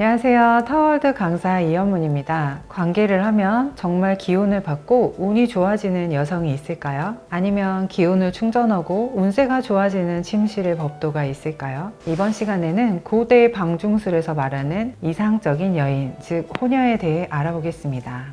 안녕하세요. 타월드 강사 이현문입니다. 관계를 하면 정말 기운을 받고 운이 좋아지는 여성이 있을까요? 아니면 기운을 충전하고 운세가 좋아지는 침실의 법도가 있을까요? 이번 시간에는 고대 방중술에서 말하는 이상적인 여인, 즉 호녀에 대해 알아보겠습니다.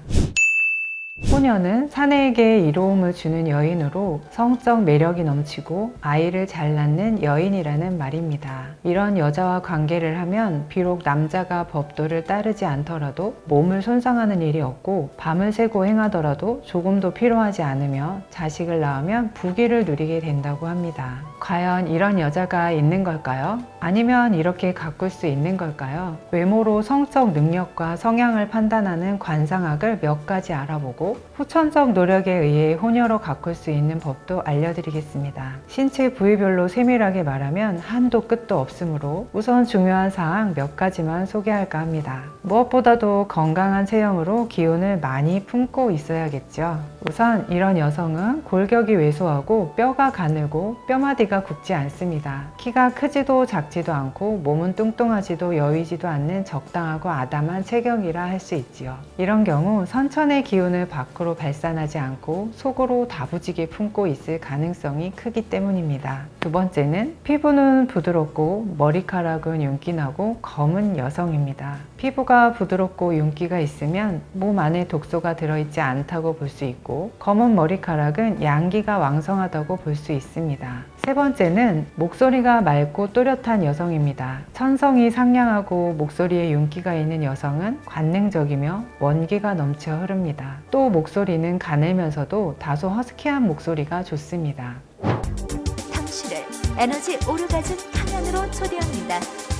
호녀는 사내에게 이로움을 주는 여인으로 성적 매력이 넘치고 아이를 잘 낳는 여인이라는 말입니다. 이런 여자와 관계를 하면 비록 남자가 법도를 따르지 않더라도 몸을 손상하는 일이 없고 밤을 새고 행하더라도 조금도 필요하지 않으며 자식을 낳으면 부귀를 누리게 된다고 합니다. 과연 이런 여자가 있는 걸까요? 아니면 이렇게 가꿀 수 있는 걸까요? 외모로 성적 능력과 성향을 판단하는 관상학을 몇 가지 알아보고 후천적 노력에 의해 호녀로 가꿀 수 있는 법도 알려드리겠습니다. 신체 부위별로 세밀하게 말하면 한도 끝도 없으므로 우선 중요한 사항 몇 가지만 소개할까 합니다. 무엇보다도 건강한 체형으로 기운을 많이 품고 있어야겠죠. 우선 이런 여성은 골격이 왜소하고 뼈가 가늘고 뼈마디가 굵지 않습니다. 키가 크지도 작지도 않고 몸은 뚱뚱하지도 여위지도 않는 적당하고 아담한 체격이라 할 수 있지요. 이런 경우 선천의 기운을 밖으로 발산하지 않고 속으로 다부지게 품고 있을 가능성이 크기 때문입니다. 두 번째는 피부는 부드럽고 머리카락은 윤기나고 검은 여성입니다. 피부가 부드럽고 윤기가 있으면 몸 안에 독소가 들어있지 않다고 볼 수 있고 검은 머리카락은 양기가 왕성하다고 볼 수 있습니다. 세 번째는 목소리가 맑고 또렷한 여성입니다. 천성이 상냥하고 목소리에 윤기가 있는 여성은 관능적이며 원기가 넘쳐 흐릅니다. 또 목소리는 가늘면서도 다소 허스키한 목소리가 좋습니다. 당신을 에너지 오르가즘 탕연으로 초대합니다.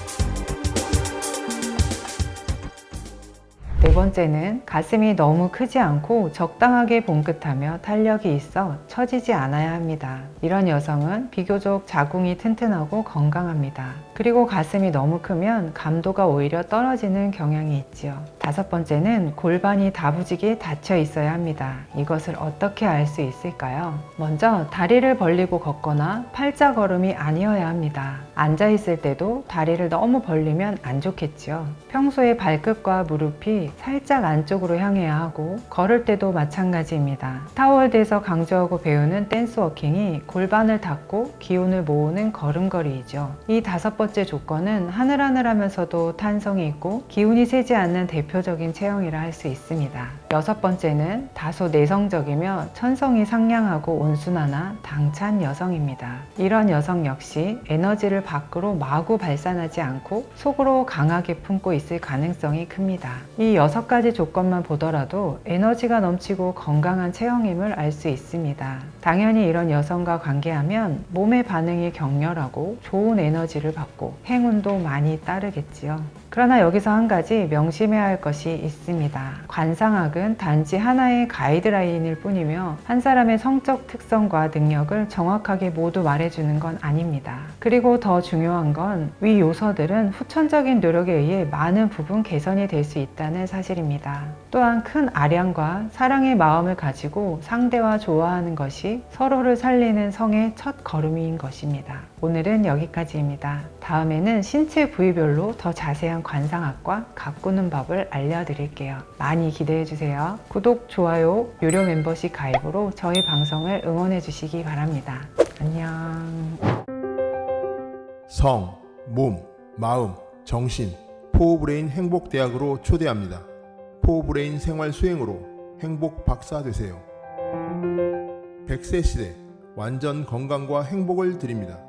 네 번째는 가슴이 너무 크지 않고 적당하게 봉긋하며 탄력이 있어 처지지 않아야 합니다. 이런 여성은 비교적 자궁이 튼튼하고 건강합니다. 그리고 가슴이 너무 크면 감도가 오히려 떨어지는 경향이 있지요. 다섯 번째는 골반이 다부지게 닫혀 있어야 합니다. 이것을 어떻게 알 수 있을까요? 먼저 다리를 벌리고 걷거나 팔자 걸음이 아니어야 합니다. 앉아 있을 때도 다리를 너무 벌리면 안 좋겠지요. 평소에 발끝과 무릎이 살짝 안쪽으로 향해야 하고 걸을 때도 마찬가지입니다. 타워월드에서 강조하고 배우는 댄스 워킹이 골반을 닫고 기운을 모으는 걸음걸이이죠. 이 다섯 번째 조건은 하늘하늘하면서도 탄성이 있고 기운이 세지 않는 대표적인 체형이라 할 수 있습니다. 여섯 번째는 다소 내성적이며 천성이 상냥하고 온순하나 당찬 여성입니다. 이런 여성 역시 에너지를 밖으로 마구 발산하지 않고 속으로 강하게 품고 있을 가능성이 큽니다. 이 여섯 가지 조건만 보더라도 에너지가 넘치고 건강한 체형임을 알 수 있습니다. 당연히 이런 여성과 관계하면 몸의 반응이 격렬하고 좋은 에너지를 받고 행운도 많이 따르겠지요. 그러나 여기서 한 가지 명심해야 할 것이 있습니다. 관상학은 단지 하나의 가이드라인일 뿐이며 한 사람의 성적 특성과 능력을 정확하게 모두 말해주는 건 아닙니다. 그리고 더 중요한 건 위 요소들은 후천적인 노력에 의해 많은 부분 개선이 될 수 있다는 사실입니다. 또한 큰 아량과 사랑의 마음을 가지고 상대와 좋아하는 것이 서로를 살리는 성의 첫 걸음인 것입니다. 오늘은 여기까지입니다. 다음에는 신체 부위별로 더 자세한 관상학과 가꾸는 법을 알려드릴게요. 많이 기대해 주세요. 구독, 좋아요, 유료 멤버십 가입으로 저희 방송을 응원해 주시기 바랍니다. 안녕. 성, 몸, 마음, 정신, 포브레인 행복대학으로 초대합니다. 포브레인 생활 수행으로 행복 박사 되세요. 100세 시대 완전 건강과 행복을 드립니다.